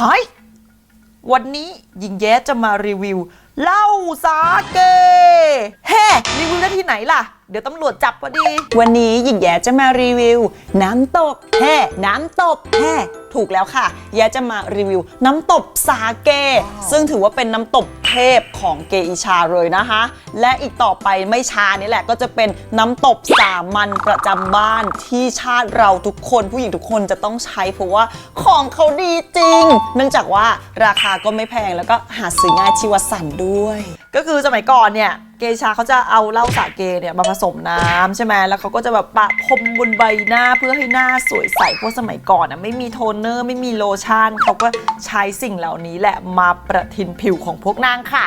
หาย วันนี้หญิงแย้จะมารีวิวเหล้าสาเกแฮ่รีวิวได้ที่ไหนล่ะ เดี๋ยวตำรวจจับพอดี วันนี้หญิงแย้จะมารีวิว น้ำตกแห่น้ำตกแห่ ถูกแล้วค่ะแย้จะมารีวิวน้ำตกสาเก ซึ่งถือว่าเป็นน้ำตกเทพของเกอิชาเลยนะคะ และอีกต่อไปไม่ช้านี่แหละก็จะเป็นน้ำตกสามัญประจำบ้านที่ชาติเราทุกคนผู้หญิงทุกคนจะต้องใช้เพราะว่าของเขาดีจริง เนื่องจากว่าราคาก็ไม่แพงแล้วก็หาซื้อง่ายที่วัดสันด้วย ก็คือสมัยก่อนเนี่ยเกชาเขาจะเอาเหล้าสาเกเนี่ยมาผสมน้ำใช่ไหมแล้วเขาก็จะแบบปะพรมบนใบหน้าเพื่อให้หน้าสวยใสเพราะสมัยก่อนอะไม่มีโทนเนอร์ไม่มีโลชั่นเขาก็ใช้สิ่งเหล่านี้แหละมาประทินผิวของพวกนางค่ะ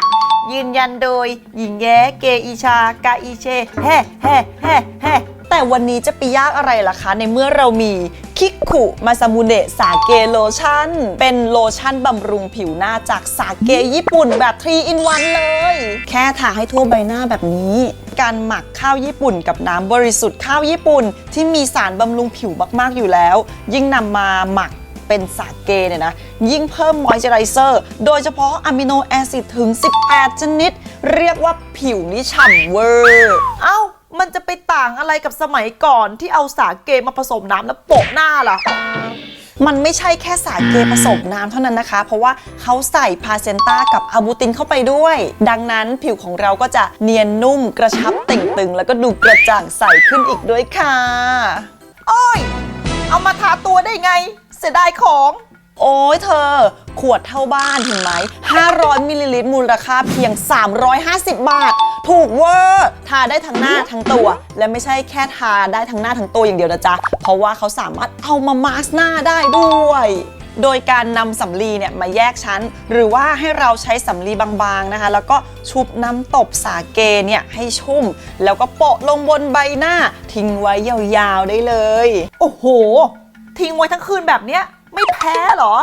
ยืนยันโดย หญิงแย้เกอิชากาอิเชแฮ่แฮ่แฮ่แฮ่แต่วันนี้จะไปยากอะไรล่ะคะ ในเมื่อเรามีคิคุมาซามุเนะสาเกโลชั่น เป็นโลชั่นบำรุงผิวหน้าจากสาเกญี่ปุ่นแบบ3 in 1เลย แค่ทาให้ทั่วใบหน้าแบบนี้ การหมักข้าวญี่ปุ่นกับน้ำบริสุทธิ์ข้าวญี่ปุ่น ที่มีสารบำรุงผิวมากๆอยู่แล้ว ยิ่งนำมาหมัก เป็นสาเกเนี่ยนะ ยิ่งเพิ่มมอยเจอไรเซอร์ โดยเฉพาะอะมิโนแอซิดถึง 18 ชนิด เรียกว่าผิวนี่ฉ่ำเวอร์เอ้ามันจะไปต่างอะไรกับสมัยก่อนที่เอาสาเกมาผสมน้ำแล้วโปะหน้าล่ะมันไม่ใช่แค่สาเกผสมน้ำเท่านั้นนะคะ เพราะว่าเขาใส่พาเซนต้ากับอะบูตินเข้าไปด้วย ดังนั้นผิวของเราก็จะเนียนนุ่มกระชับเต่งตึง แล้วก็ดูกระจ่างใสขึ้นอีกด้วยค่ะ สียดายของ โอ้ยเธอ ขวดเท่าบ้านเห็นไหม 500 มิลลิลิตรมูลค่าเพียง 350 บาท ถูกเวอร์ทาได้ทั้งหน้าทั้งตัว และไม่ใช่แค่ทาได้ทั้งหน้าทั้งตัวอย่างเดียวนะจ๊ะ เพราะว่าเขาสามารถเอามามาสก์หน้าได้ด้วยโดยการนำสำลีเนี่ยมาแยกชั้น หรือว่าให้เราใช้สำลีบางๆนะคะ แล้วก็ชุบน้ำตบสาเกเนี่ยให้ชุ่ม แล้วก็โปะลงบนใบหน้า ทิ้งไว้ยาวๆได้เลย โอ้โห ทิ้งไว้ทั้งคืนแบบเนี้ยไม่แพ้เหรอ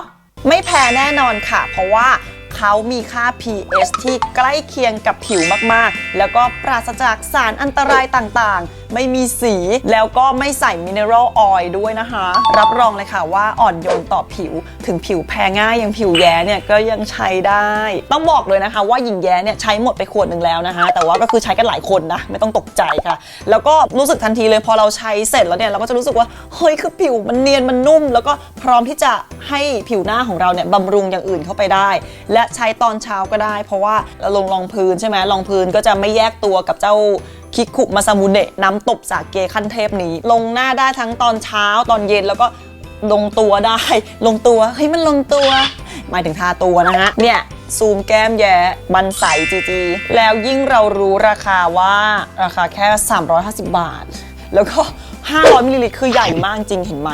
ไม่แพ้แน่นอนค่ะ เพราะว่าเขามีค่า pH ที่ใกล้เคียงกับผิวมากๆ แล้วก็ปราศจากสารอันตรายต่างๆ ไม่มีสี แล้วก็ไม่ใส่มินเนอรัลออยล์ด้วยนะคะ รับรองเลยค่ะว่าอ่อนโยนต่อผิว ถึงผิวแพ้ง่ายอย่างผิวแย้เนี่ยก็ยังใช้ได้ ต้องบอกเลยนะคะ ว่าหญิงแย้เนี่ยใช้หมดไปขวดหนึ่งแล้วนะคะ แต่ว่าก็คือใช้กันหลายคนนะ ไม่ต้องตกใจค่ะ แล้วก็รู้สึกทันทีเลยพอเราใช้เสร็จแล้วเนี่ยเราก็จะรู้สึกว่าเฮ้ยคือผิวมันเนียนมันนุ่ม แล้วก็พร้อมที่จะให้ผิวหน้าของเราเนี่ยบำรุงอย่างอื่นเข้าไปได้ และใช้ตอนเช้าก็ได้ เพราะว่าเราลงรองพื้นใช่ไหมรองพื้นก็จะไม่แยกตัวกับเจ้าคิคุมาซามุเนะน้ำตบสาเกขั้นเทพนี้ ลงหน้าได้ทั้งตอนเช้าตอนเย็นแล้วก็ลงตัวได้ ลงตัวเฮ้ยมันลงตัว หมายถึงทาตัวนะฮะเนี่ยซูมแก้มแย่บันใสจีจีแล้วยิ่งเรารู้ราคาว่าราคาแค่ 350 บาท แล้วก็ 500มิลลิลิตรคือใหญ่มากจริงเห็นไหม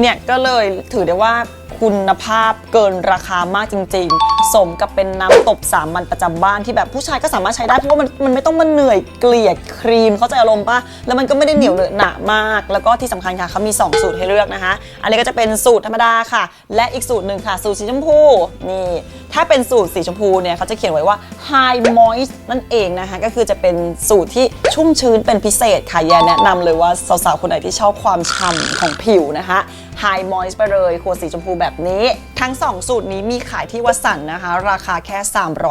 เนี่ยก็เลยถือได้ว่า คุณภาพเกินราคามากจริง ๆ สมกับเป็นน้ำตบสามัญประจำบ้านที่แบบผู้ชายก็สามารถใช้ได้เพราะว่ามันมันไม่ต้องมาเหนื่อยเกลียดครีมเข้าใจอารมณ์ป่ะแล้วมันก็ไม่ได้เหนียวเหนอะหนามาก แล้วก็ที่สำคัญค่ะเขามี 2 สูตรให้เลือกนะคะ อันนี้ก็จะเป็นสูตรธรรมดาค่ะ และอีกสูตรหนึ่งค่ะ สูตรสีชมพูนี่ถ้าเป็นสูตรสีชมพูเนี่ยเขาจะเขียนไว้ว่า high moist นั่นเองนะคะก็คือจะเป็นสูตรที่ชุ่มชื้นเป็นพิเศษค่ะแยแนะนำเลยว่าสาวๆคนไหนที่ชอบความฉ่ำของผิวนะคะ high moist ไปเลยขวดสีชมพูแบบนี้ ทั้ง 2 สูตรนี้มีขายที่วัสันนะคะ ราคาแค่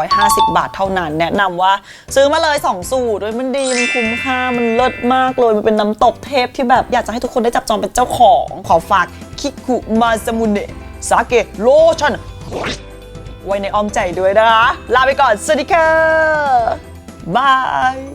350 บาทเท่านั้น แนะนำว่า ซื้อมาเลย 2 สูตรด้วยมันดี มันคุ้มค่า มันเลิศมากเลย มันเป็นน้ำตบเทพที่แบบอยากจะให้ทุกคนได้จับจองเป็นเจ้าของขอฝากคิคุมาซามุเนะสาเกะโลชั่นไว้ในอ้อมใจด้วยนะคะ ลาไปก่อน สวัสดีค่ะ บาย